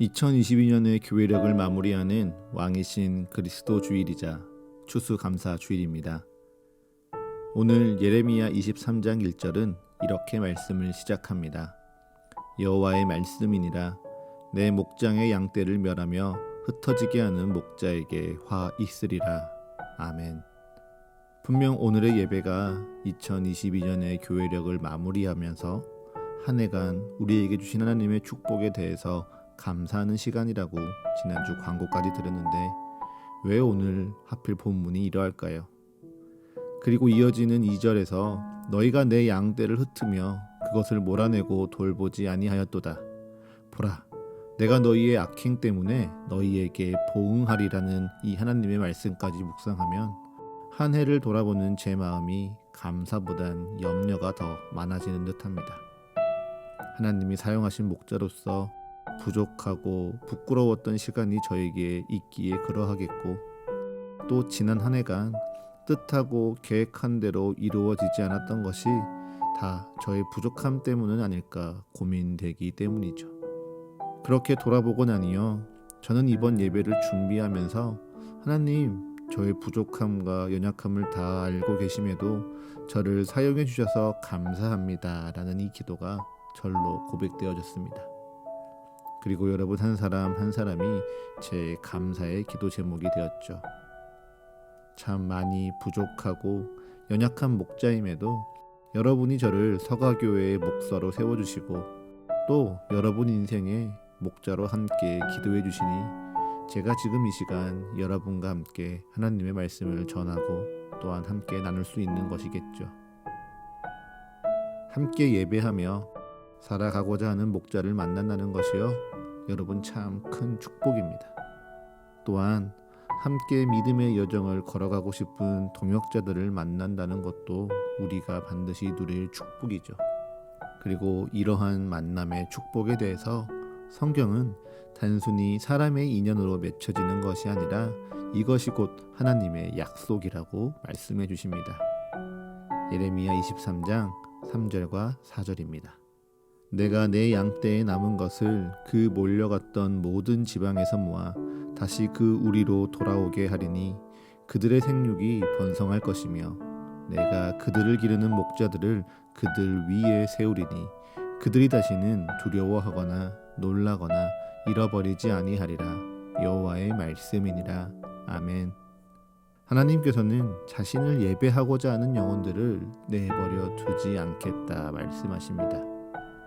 2022년의 교회력을 마무리하는 왕이신 그리스도 주일이자 추수감사 주일입니다. 오늘 예레미야 23장 1절은 이렇게 말씀을 시작합니다. 여호와의 말씀이니라 내 목장의 양떼를 멸하며 흩어지게 하는 목자에게 화 있으리라. 아멘. 분명 오늘의 예배가 2022년의 교회력을 마무리하면서 한 해간 우리에게 주신 하나님의 축복에 대해서 감사하는 시간이라고 지난주 광고까지 들었는데 왜 오늘 하필 본문이 이러할까요? 그리고 이어지는 2절에서 너희가 내 양떼를 흩으며 그것을 몰아내고 돌보지 아니하였도다. 보라, 내가 너희의 악행 때문에 너희에게 보응하리라는 이 하나님의 말씀까지 묵상하면 한 해를 돌아보는 제 마음이 감사보단 염려가 더 많아지는 듯합니다. 하나님이 사용하신 목자로서 부족하고 부끄러웠던 시간이 저에게 있기에 그러하겠고 또 지난 한 해간 뜻하고 계획한 대로 이루어지지 않았던 것이 다 저의 부족함 때문은 아닐까 고민되기 때문이죠. 그렇게 돌아보고 나니요. 저는 이번 예배를 준비하면서 하나님 저의 부족함과 연약함을 다 알고 계심에도 저를 사용해 주셔서 감사합니다 라는 이 기도가 절로 고백되어졌습니다. 그리고 여러분 한 사람 한 사람이 제 감사의 기도 제목이 되었죠. 참 많이 부족하고 연약한 목자임에도 여러분이 저를 서가교회의 목사로 세워주시고 또 여러분 인생의 목자로 함께 기도해 주시니 제가 지금 이 시간 여러분과 함께 하나님의 말씀을 전하고 또한 함께 나눌 수 있는 것이겠죠. 함께 예배하며 살아가고자 하는 목자를 만난다는 것이요. 여러분 참 큰 축복입니다. 또한 함께 믿음의 여정을 걸어가고 싶은 동역자들을 만난다는 것도 우리가 반드시 누릴 축복이죠. 그리고 이러한 만남의 축복에 대해서 성경은 단순히 사람의 인연으로 맺혀지는 것이 아니라 이것이 곧 하나님의 약속이라고 말씀해 주십니다. 예레미야 23장 3절과 4절입니다. 내가 내 양떼에 남은 것을 그 몰려갔던 모든 지방에서 모아 다시 그 우리로 돌아오게 하리니 그들의 생육이 번성할 것이며 내가 그들을 기르는 목자들을 그들 위에 세우리니 그들이 다시는 두려워하거나 놀라거나 잃어버리지 아니하리라 여호와의 말씀이니라 아멘. 하나님께서는 자신을 예배하고자 하는 영혼들을 내버려 두지 않겠다 말씀하십니다.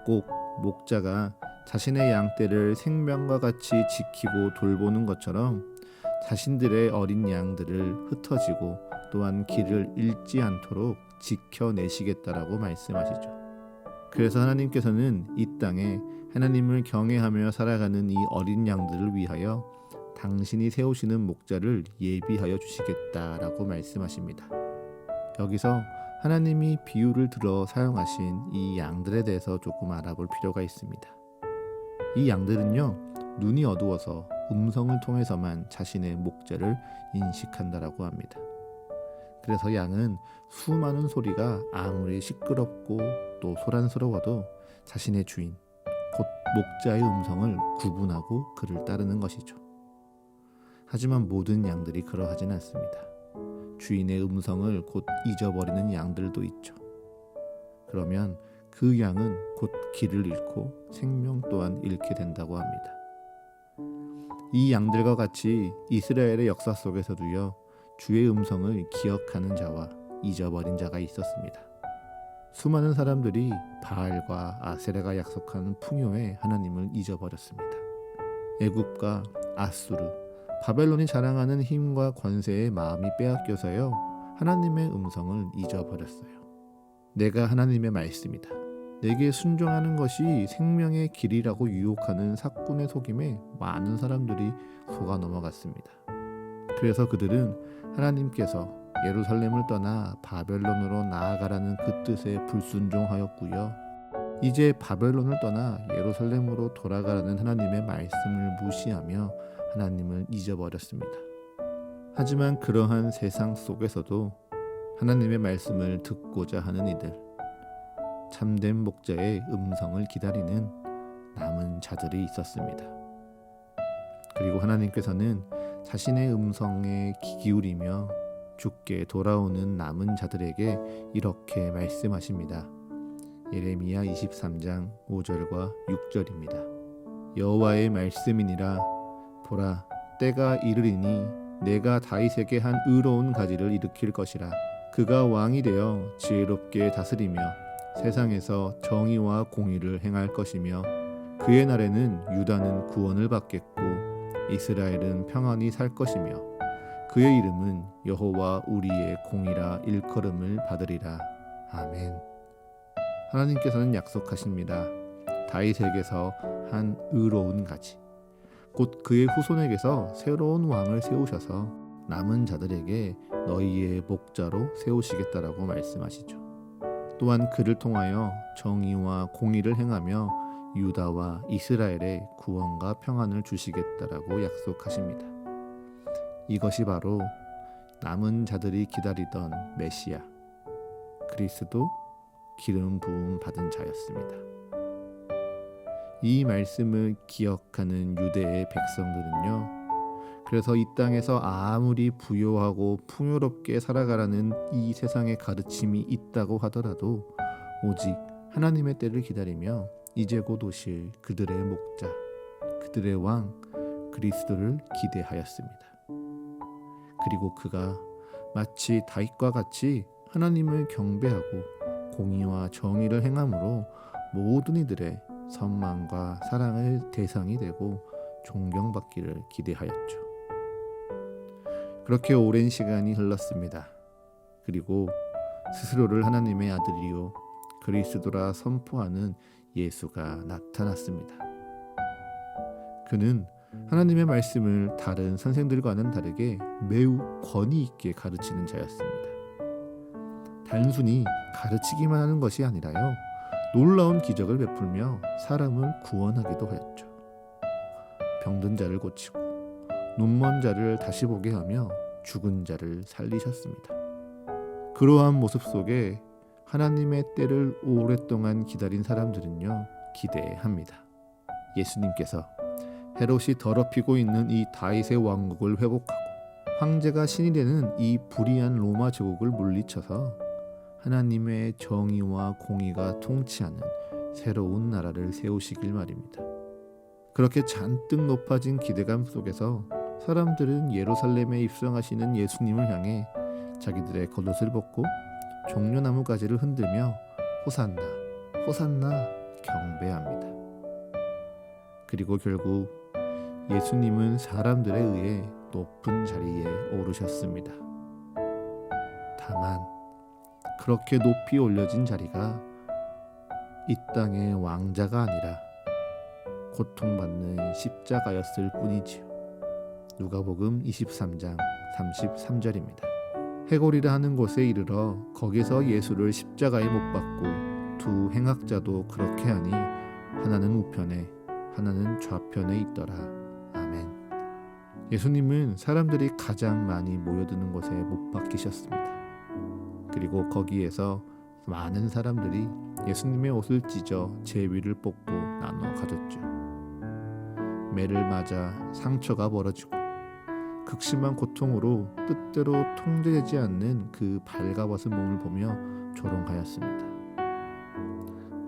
꼭 목자가 자신의 양떼를 생명과 같이 지키고 돌보는 것처럼 자신들의 어린 양들을 흩어지고 또한 길을 잃지 않도록 지켜내시겠다라고 말씀하시죠. 그래서 하나님께서는 이 땅에 하나님을 경외하며 살아가는 이 어린 양들을 위하여 당신이 세우시는 목자를 예비하여 주시겠다라고 말씀하십니다. 여기서 하나님이 비유를 들어 사용하신 이 양들에 대해서 조금 알아볼 필요가 있습니다. 이 양들은요, 눈이 어두워서 음성을 통해서만 자신의 목자를 인식한다라고 합니다. 그래서 양은 수많은 소리가 아무리 시끄럽고 또 소란스러워도 자신의 주인, 곧 목자의 음성을 구분하고 그를 따르는 것이죠. 하지만 모든 양들이 그러하진 않습니다. 주인의 음성을 곧 잊어버리는 양들도 있죠. 그러면 그 양은 곧 길을 잃고 생명 또한 잃게 된다고 합니다. 이 양들과 같이 이스라엘의 역사 속에서도요, 주의 음성을 기억하는 자와 잊어버린 자가 있었습니다. 수많은 사람들이 바알과 아세레가 약속한 풍요의 하나님을 잊어버렸습니다. 애굽과 아수르, 바벨론이 자랑하는 힘과 권세의 마음이 빼앗겨서요. 하나님의 음성을 잊어버렸어요. 내가 하나님의 말씀이다. 내게 순종하는 것이 생명의 길이라고 유혹하는 사꾼의 속임에 많은 사람들이 속아 넘어갔습니다. 그래서 그들은 하나님께서 예루살렘을 떠나 바벨론으로 나아가라는 그 뜻에 불순종하였고요. 이제 바벨론을 떠나 예루살렘으로 돌아가라는 하나님의 말씀을 무시하며 하나님을 잊어버렸습니다. 하지만 그러한 세상 속에서도 하나님의 말씀을 듣고자 하는 이들, 참된 목자의 음성을 기다리는 남은 자들이 있었습니다. 그리고 하나님께서는 자신의 음성에 귀 기울이며 죽게 돌아오는 남은 자들에게 이렇게 말씀하십니다. 예레미야 23장 5절과 6절입니다. 여호와의 말씀이니라 보라 때가 이르리니 내가 다윗에게 한 의로운 가지를 일으킬 것이라 그가 왕이 되어 지혜롭게 다스리며 세상에서 정의와 공의를 행할 것이며 그의 날에는 유다는 구원을 받겠고 이스라엘은 평안히 살 것이며 그의 이름은 여호와 우리의 공이라 일컬음을 받으리라 아멘. 하나님께서는 약속하십니다. 다윗에게서 한 의로운 가지 곧 그의 후손에게서 새로운 왕을 세우셔서 남은 자들에게 너희의 목자로 세우시겠다라고 말씀하시죠. 또한 그를 통하여 정의와 공의를 행하며 유다와 이스라엘의 구원과 평안을 주시겠다라고 약속하십니다. 이것이 바로 남은 자들이 기다리던 메시아 그리스도 기름 부음 받은 자였습니다. 이 말씀을 기억하는 유대의 백성들은요. 그래서 이 땅에서 아무리 부요하고 풍요롭게 살아가라는 이 세상의 가르침이 있다고 하더라도 오직 하나님의 때를 기다리며 이제 곧 오실 그들의 목자, 그들의 왕 그리스도를 기대하였습니다. 그리고 그가 마치 다윗과 같이 하나님을 경배하고 공의와 정의를 행함으로 모든 이들의 선망과 사랑의 대상이 되고 존경받기를 기대하였죠. 그렇게 오랜 시간이 흘렀습니다. 그리고 스스로를 하나님의 아들이요 그리스도라 선포하는 예수가 나타났습니다. 그는 하나님의 말씀을 다른 선생들과는 다르게 매우 권위 있게 가르치는 자였습니다. 단순히 가르치기만 하는 것이 아니라요. 놀라운 기적을 베풀며 사람을 구원하기도 하였죠. 병든 자를 고치고 눈먼 자를 다시 보게 하며 죽은 자를 살리셨습니다. 그러한 모습 속에 하나님의 때를 오랫동안 기다린 사람들은요 기대합니다. 예수님께서 헤롯이 더럽히고 있는 이 다윗의 왕국을 회복하고 황제가 신이 되는 이 불의한 로마 제국을 물리쳐서 하나님의 정의와 공의가 통치하는 새로운 나라를 세우시길 말입니다. 그렇게 잔뜩 높아진 기대감 속에서 사람들은 예루살렘에 입성하시는 예수님을 향해 자기들의 겉옷을 벗고 종려나무 가지를 흔들며 호산나, 호산나 경배합니다. 그리고 결국 예수님은 사람들에 의해 높은 자리에 오르셨습니다. 다만 그렇게 높이 올려진 자리가 이 땅의 왕자가 아니라 고통받는 십자가였을 뿐이지요. 누가복음 23장 33절입니다. 해골이라 하는 곳에 이르러 거기서 예수를 십자가에 못 박고 두 행악자도 그렇게 하니 하나는 우편에 하나는 좌편에 있더라. 아멘. 예수님은 사람들이 가장 많이 모여드는 곳에 못 박히셨습니다. 그리고 거기에서 많은 사람들이 예수님의 옷을 찢어 제 위를 뽑고 나눠 가졌죠. 매를 맞아 상처가 벌어지고 극심한 고통으로 뜻대로 통제되지 않는 그 발가벗은 몸을 보며 조롱하였습니다.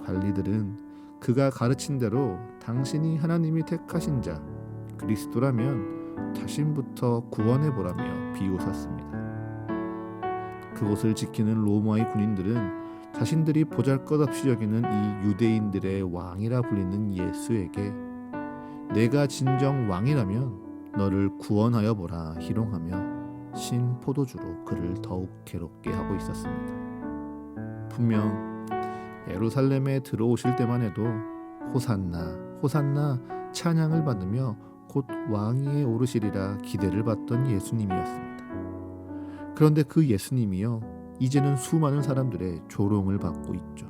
관리들은 그가 가르친 대로 당신이 하나님이 택하신 자 그리스도라면 자신부터 구원해 보라며 비웃었습니다. 그곳을 지키는 로마의 군인들은 자신들이 보잘것없이 여기는 이 유대인들의 왕이라 불리는 예수에게 내가 진정 왕이라면 너를 구원하여 보라 희롱하며 신 포도주로 그를 더욱 괴롭게 하고 있었습니다. 분명 예루살렘에 들어오실 때만 해도 호산나 호산나 찬양을 받으며 곧 왕위에 오르시리라 기대를 받던 예수님이었습니다. 그런데 그 예수님이요 이제는 수많은 사람들의 조롱을 받고 있죠.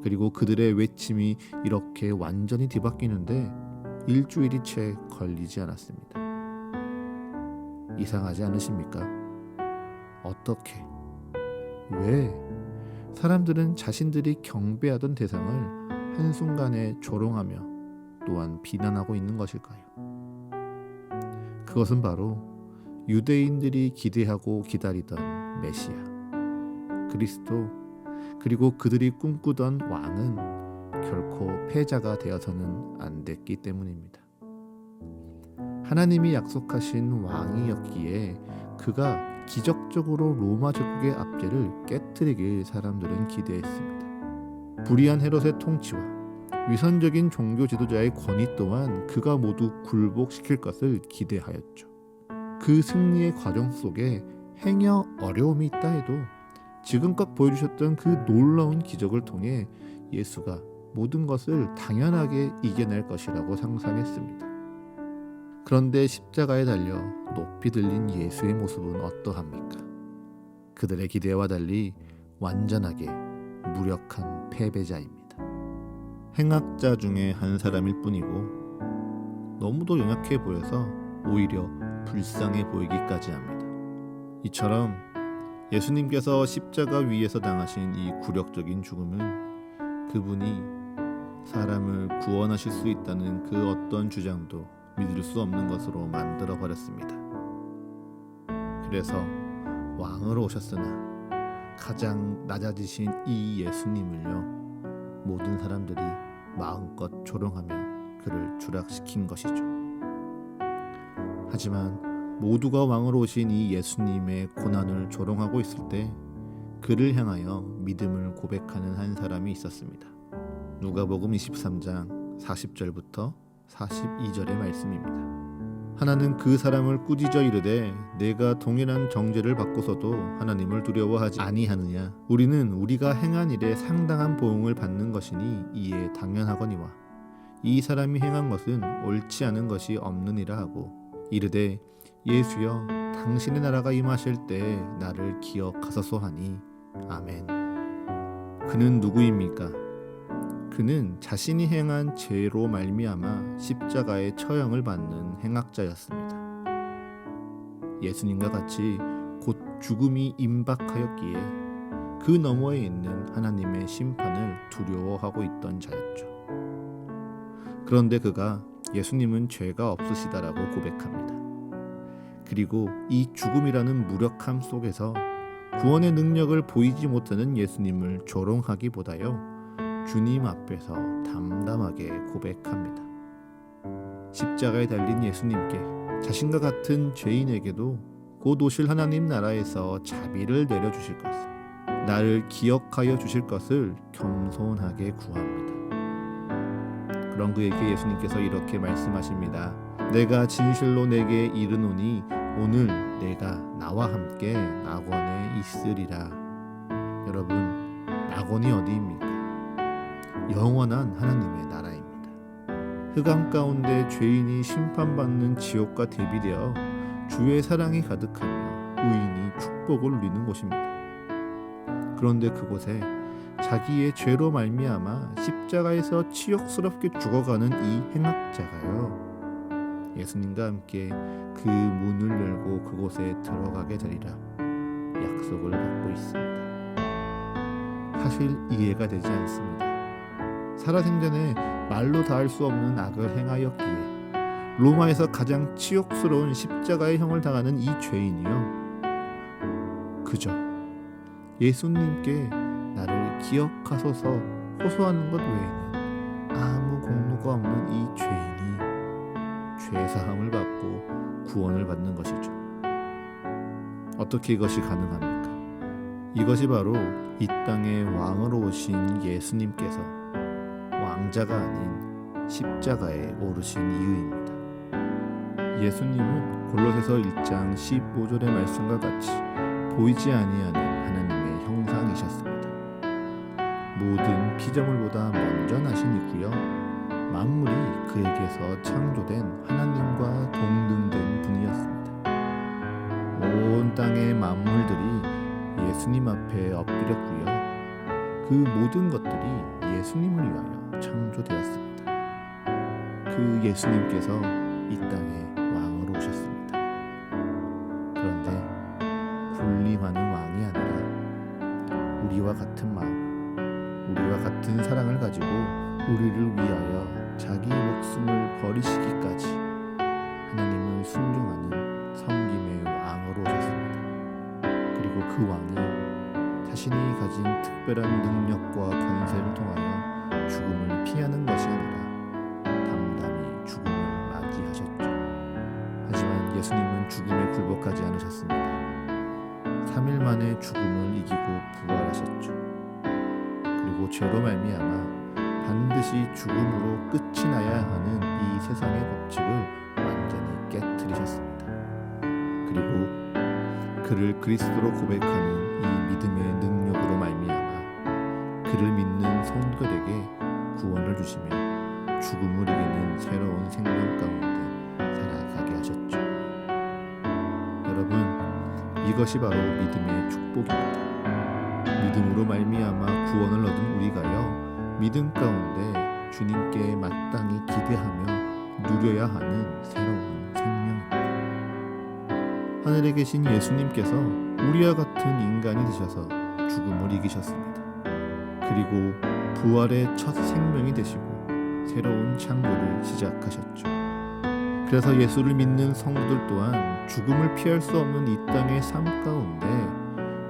그리고 그들의 외침이 이렇게 완전히 뒤바뀌는데 일주일이 채 걸리지 않았습니다. 이상하지 않으십니까? 어떻게? 왜? 사람들은 자신들이 경배하던 대상을 한순간에 조롱하며 또한 비난하고 있는 것일까요? 그것은 바로 유대인들이 기대하고 기다리던 메시아 그리스도 그리고 그들이 꿈꾸던 왕은 결코 패자가 되어서는 안 됐기 때문입니다. 하나님이 약속하신 왕이었기에 그가 기적적으로 로마 제국의 압제를 깨뜨리길 사람들은 기대했습니다. 불의한 헤롯의 통치와 위선적인 종교 지도자의 권위 또한 그가 모두 굴복시킬 것을 기대하였죠. 그 승리의 과정 속에 행여 어려움이 있다 해도 지금껏 보여주셨던 그 놀라운 기적을 통해 예수가 모든 것을 당연하게 이겨낼 것이라고 상상했습니다. 그런데 십자가에 달려 높이 들린 예수의 모습은 어떠합니까? 그들의 기대와 달리 완전하게 무력한 패배자입니다. 행악자 중에 한 사람일 뿐이고 너무도 연약해 보여서 오히려 불쌍해 보이기까지 합니다. 이처럼 예수님께서 십자가 위에서 당하신 이 굴욕적인 죽음은 그분이 사람을 구원하실 수 있다는 그 어떤 주장도 믿을 수 없는 것으로 만들어 버렸습니다. 그래서 왕으로 오셨으나 가장 낮아지신 이 예수님을요 모든 사람들이 마음껏 조롱하며 그를 추락시킨 것이죠. 하지만 모두가 왕으로 오신 이 예수님의 고난을 조롱하고 있을 때 그를 향하여 믿음을 고백하는 한 사람이 있었습니다. 누가복음 23장 40절부터 42절의 말씀입니다. 하나는 그 사람을 꾸짖어 이르되 내가 동일한 정죄를 받고서도 하나님을 두려워하지 아니하느냐 우리는 우리가 행한 일에 상당한 보응을 받는 것이니 이에 당연하거니와 이 사람이 행한 것은 옳지 않은 것이 없느니라 하고 이르되 예수여 당신의 나라가 임하실 때 나를 기억하소서 하니 아멘 그는 누구입니까 그는 자신이 행한 죄로 말미암아 십자가의 처형을 받는 행악자였습니다. 예수님과 같이 곧 죽음이 임박하였기에 그 너머에 있는 하나님의 심판을 두려워하고 있던 자였죠. 그런데 그가 예수님은 죄가 없으시다라고 고백합니다. 그리고 이 죽음이라는 무력함 속에서 구원의 능력을 보이지 못하는 예수님을 조롱하기보다요. 주님 앞에서 담담하게 고백합니다. 십자가에 달린 예수님께 자신과 같은 죄인에게도 곧 오실 하나님 나라에서 자비를 내려주실 것을 나를 기억하여 주실 것을 겸손하게 구합니다. 그런 그에게 예수님께서 이렇게 말씀하십니다. 내가 진실로 내게 이르노니 오늘 내가 나와 함께 낙원에 있으리라. 여러분, 낙원이 어디입니까? 영원한 하나님의 나라입니다. 흑암 가운데 죄인이 심판받는 지옥과 대비되어 주의 사랑이 가득하며 의인이 축복을 누리는 곳입니다. 그런데 그곳에 자기의 죄로 말미암아 십자가에서 치욕스럽게 죽어가는 이 행악자가요. 예수님과 함께 그 문을 열고 그곳에 들어가게 되리라 약속을 받고 있습니다. 사실 이해가 되지 않습니다. 살아생전에 말로 닿을 수 없는 악을 행하였기에 로마에서 가장 치욕스러운 십자가의 형을 당하는 이 죄인이요 그저 예수님께 기억하소서 호소하는 것 외에는 아무 공로가 없는 이 죄인이 죄 사함을 받고 구원을 받는 것이죠. 어떻게 이것이 가능합니까? 이것이 바로 이 땅의 왕으로 오신 예수님께서 왕자가 아닌 십자가에 오르신 이유입니다. 예수님은 골로새서 1장 15절의 말씀과 같이 보이지 아니하는 모든 피조물보다 먼저 나신이고요. 만물이 그에게서 창조된 하나님과 동등된 분이었습니다. 온 땅의 만물들이 예수님 앞에 엎드렸고요. 그 모든 것들이 예수님을 위하여 창조되었습니다. 그 예수님께서 이 땅에 왕으로 오셨습니다. 그런데 군림하는 왕이 아니라 우리와 같은 같은 사랑을 가지고 우리를 위하여 자기 목숨을 버리시기까지 하나님을 순종하는 섬김의 왕으로 오셨습니다. 그리고 그 왕이 자신이 가진 특별한 능력과 권세를 통하여 죽음을 피하는 것이 아니라 죄로 말미암아 반드시 죽음으로 끝이 나야 하는 이 세상의 법칙을 완전히 깨뜨리셨습니다. 그리고 그를 그리스도로 고백하는 이 믿음의 능력으로 말미암아 그를 믿는 성도들에게 구원을 주시며 죽음을 이기는 새로운 생명 가운데 살아가게 하셨죠. 여러분, 이것이 바로 믿음의 축복입니다. 믿음으로 말미암아 구원을 얻은 우리가요. 믿음 가운데 주님께 마땅히 기대하며 누려야 하는 새로운 생명입니다. 하늘에 계신 예수님께서 우리와 같은 인간이 되셔서 죽음을 이기셨습니다. 그리고 부활의 첫 생명이 되시고 새로운 창조를 시작하셨죠. 그래서 예수를 믿는 성도들 또한 죽음을 피할 수 없는 이 땅의 삶 가운데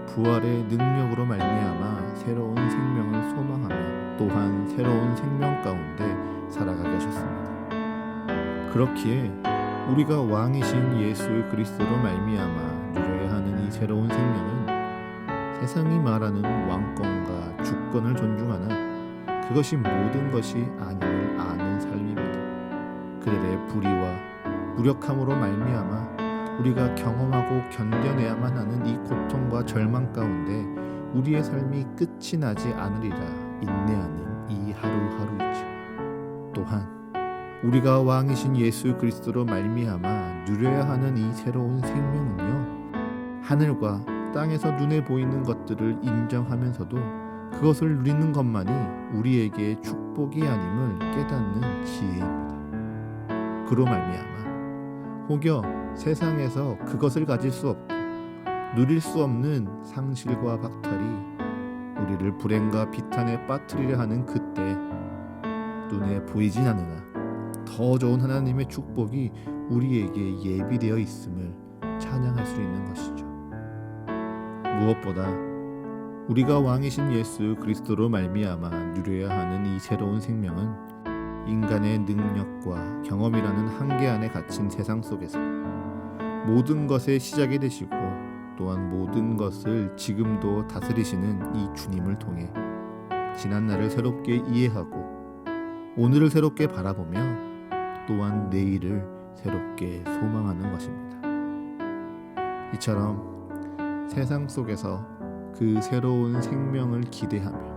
부활의 능력으로 말미암아 새로운 생명을 소망하며 또한 새로운 생명 가운데 살아가게 하셨습니다. 그렇기에 우리가 왕이신 예수 그리스도로 말미암아 누려야 하는 이 새로운 생명은 세상이 말하는 왕권과 주권을 존중하나 그것이 모든 것이 아님을 아는 삶입니다. 그들의 불의와 무력함으로 말미암아 우리가 경험하고 견뎌내야만 하는 이 고통과 절망 가운데 우리의 삶이 끝이 나지 않으리라 인내하는 이 하루하루이죠. 또한 우리가 왕이신 예수 그리스도로 말미암아 누려야 하는 이 새로운 생명은요. 하늘과 땅에서 눈에 보이는 것들을 인정하면서도 그것을 누리는 것만이 우리에게 축복이 아님을 깨닫는 지혜입니다. 그로 말미암아 혹여 세상에서 그것을 가질 수 없고 누릴 수 없는 상실과 박탈이 우리를 불행과 비탄에 빠뜨리려 하는 그때 눈에 보이진 않으나 더 좋은 하나님의 축복이 우리에게 예비되어 있음을 찬양할 수 있는 것이죠. 무엇보다 우리가 왕이신 예수 그리스도로 말미암아 누려야 하는 이 새로운 생명은 인간의 능력과 경험이라는 한계 안에 갇힌 세상 속에서 모든 것의 시작이 되시고 또한 모든 것을 지금도 다스리시는 이 주님을 통해 지난 날을 새롭게 이해하고 오늘을 새롭게 바라보며 또한 내일을 새롭게 소망하는 것입니다. 이처럼 세상 속에서 그 새로운 생명을 기대하며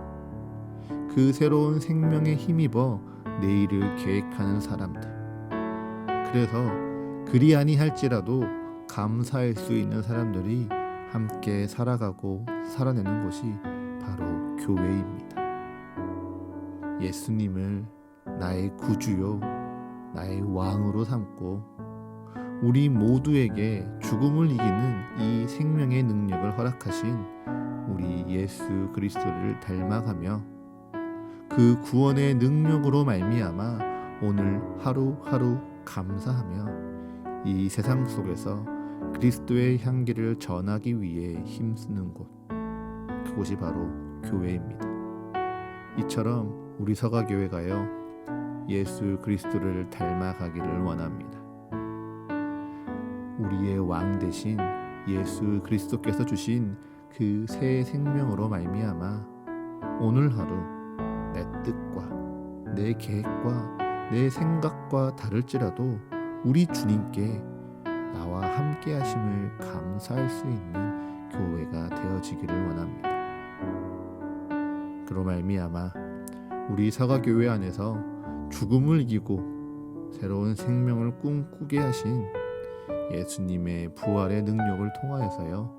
그 새로운 생명에 힘입어 내일을 계획하는 사람들. 그래서 그리 아니할지라도 감사할 수 있는 사람들이 함께 살아가고 살아내는 곳이 바로 교회입니다. 예수님을 나의 구주요, 나의 왕으로 삼고 우리 모두에게 죽음을 이기는 이 생명의 능력을 허락하신 우리 예수 그리스도를 닮아가며 그 구원의 능력으로 말미암아 오늘 하루하루 감사하며 이 세상 속에서 그리스도의 향기를 전하기 위해 힘쓰는 곳 그곳이 바로 교회입니다. 이처럼 우리 서가교회가요 예수 그리스도를 닮아가기를 원합니다. 우리의 왕 대신 예수 그리스도께서 주신 그 새 생명으로 말미암아 오늘 하루 내 뜻과 내 계획과 내 생각과 다를지라도 우리 주님께 나와 함께 하심을 감사할 수 있는 교회가 되어지기를 원합니다. 그로 말미암아 우리 사가교회 안에서 죽음을 이기고 새로운 생명을 꿈꾸게 하신 예수님의 부활의 능력을 통하여서요.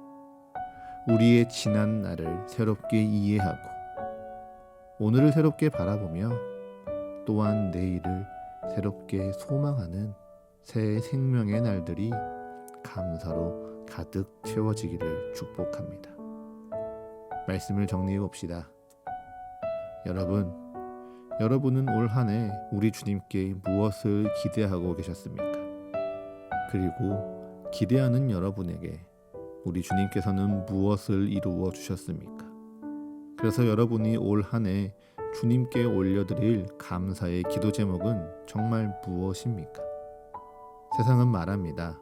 우리의 지난 날을 새롭게 이해하고 오늘을 새롭게 바라보며 또한 내일을 새롭게 소망하는 새 생명의 날들이 감사로 가득 채워지기를 축복합니다. 말씀을 정리해 봅시다. 여러분, 여러분은 올 한 해 우리 주님께 무엇을 기대하고 계셨습니까? 그리고 기대하는 여러분에게 우리 주님께서는 무엇을 이루어 주셨습니까? 그래서 여러분이 올 한 해 주님께 올려드릴 감사의 기도 제목은 정말 무엇입니까? 세상은 말합니다.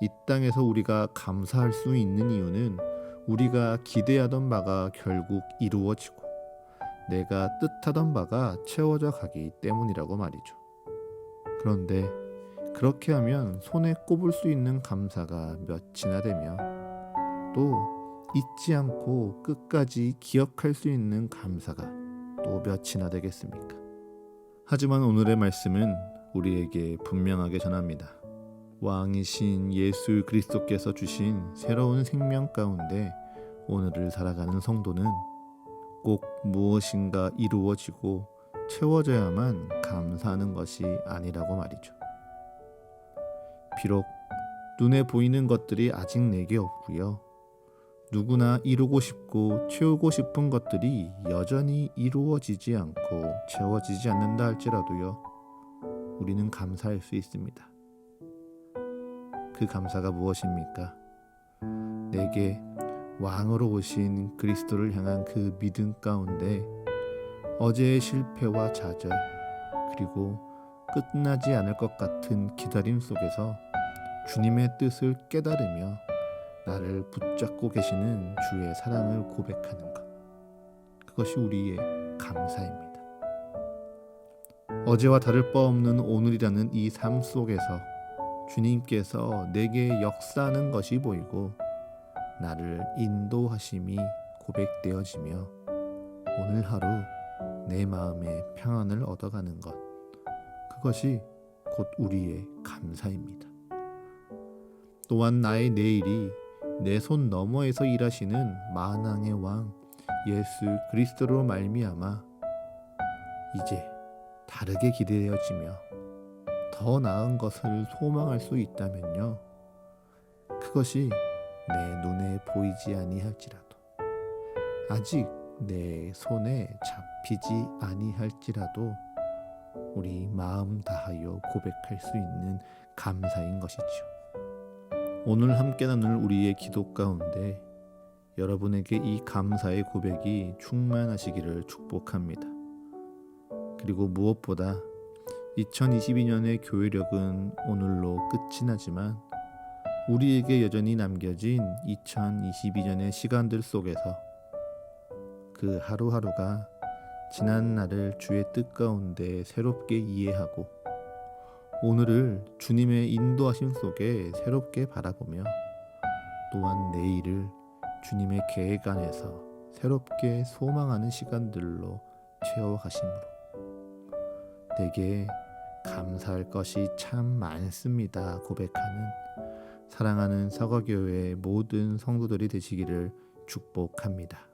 이 땅에서 우리가 감사할 수 있는 이유는 우리가 기대하던 바가 결국 이루어지고 내가 뜻하던 바가 채워져 가기 때문이라고 말이죠. 그런데 그렇게 하면 손에 꼽을 수 있는 감사가 몇이나 되며 또 잊지 않고 끝까지 기억할 수 있는 감사가 또 몇이나 되겠습니까? 하지만 오늘의 말씀은 우리에게 분명하게 전합니다. 왕이신 예수 그리스도께서 주신 새로운 생명 가운데 오늘을 살아가는 성도는 꼭 무엇인가 이루어지고 채워져야만 감사하는 것이 아니라고 말이죠. 비록 눈에 보이는 것들이 아직 내게 없고요. 누구나 이루고 싶고 채우고 싶은 것들이 여전히 이루어지지 않고 채워지지 않는다 할지라도요. 우리는 감사할 수 있습니다. 그 감사가 무엇입니까? 내게 왕으로 오신 그리스도를 향한 그 믿음 가운데 어제의 실패와 좌절 그리고 끝나지 않을 것 같은 기다림 속에서 주님의 뜻을 깨달으며 나를 붙잡고 계시는 주의 사랑을 고백하는 것. 그것이 우리의 감사입니다. 어제와 다를 바 없는 오늘이라는 이 삶 속에서 주님께서 내게 역사하는 것이 보이고 나를 인도하심이 고백되어지며 오늘 하루 내 마음의 평안을 얻어가는 것. 그것이 곧 우리의 감사입니다. 또한 나의 내일이 내 손 너머에서 일하시는 만왕의 왕 예수 그리스도로 말미암아 이제 다르게 기대되어지며 더 나은 것을 소망할 수 있다면요. 그것이 내 눈에 보이지 아니할지라도 아직 내 손에 잡히지 아니할지라도 우리 마음 다하여 고백할 수 있는 감사인 것이지요. 오늘 함께 나눌 우리의 기도 가운데 여러분에게 이 감사의 고백이 충만하시기를 축복합니다. 그리고 무엇보다 2022년의 교회력은 오늘로 끝이 나지만 우리에게 여전히 남겨진 2022년의 시간들 속에서 그 하루하루가 지난 날을 주의 뜻 가운데 새롭게 이해하고 오늘을 주님의 인도하심 속에 새롭게 바라보며 또한 내일을 주님의 계획 안에서 새롭게 소망하는 시간들로 채워가심으로 내게 감사할 것이 참 많습니다 고백하는 사랑하는 사과교회 모든 성도들이 되시기를 축복합니다.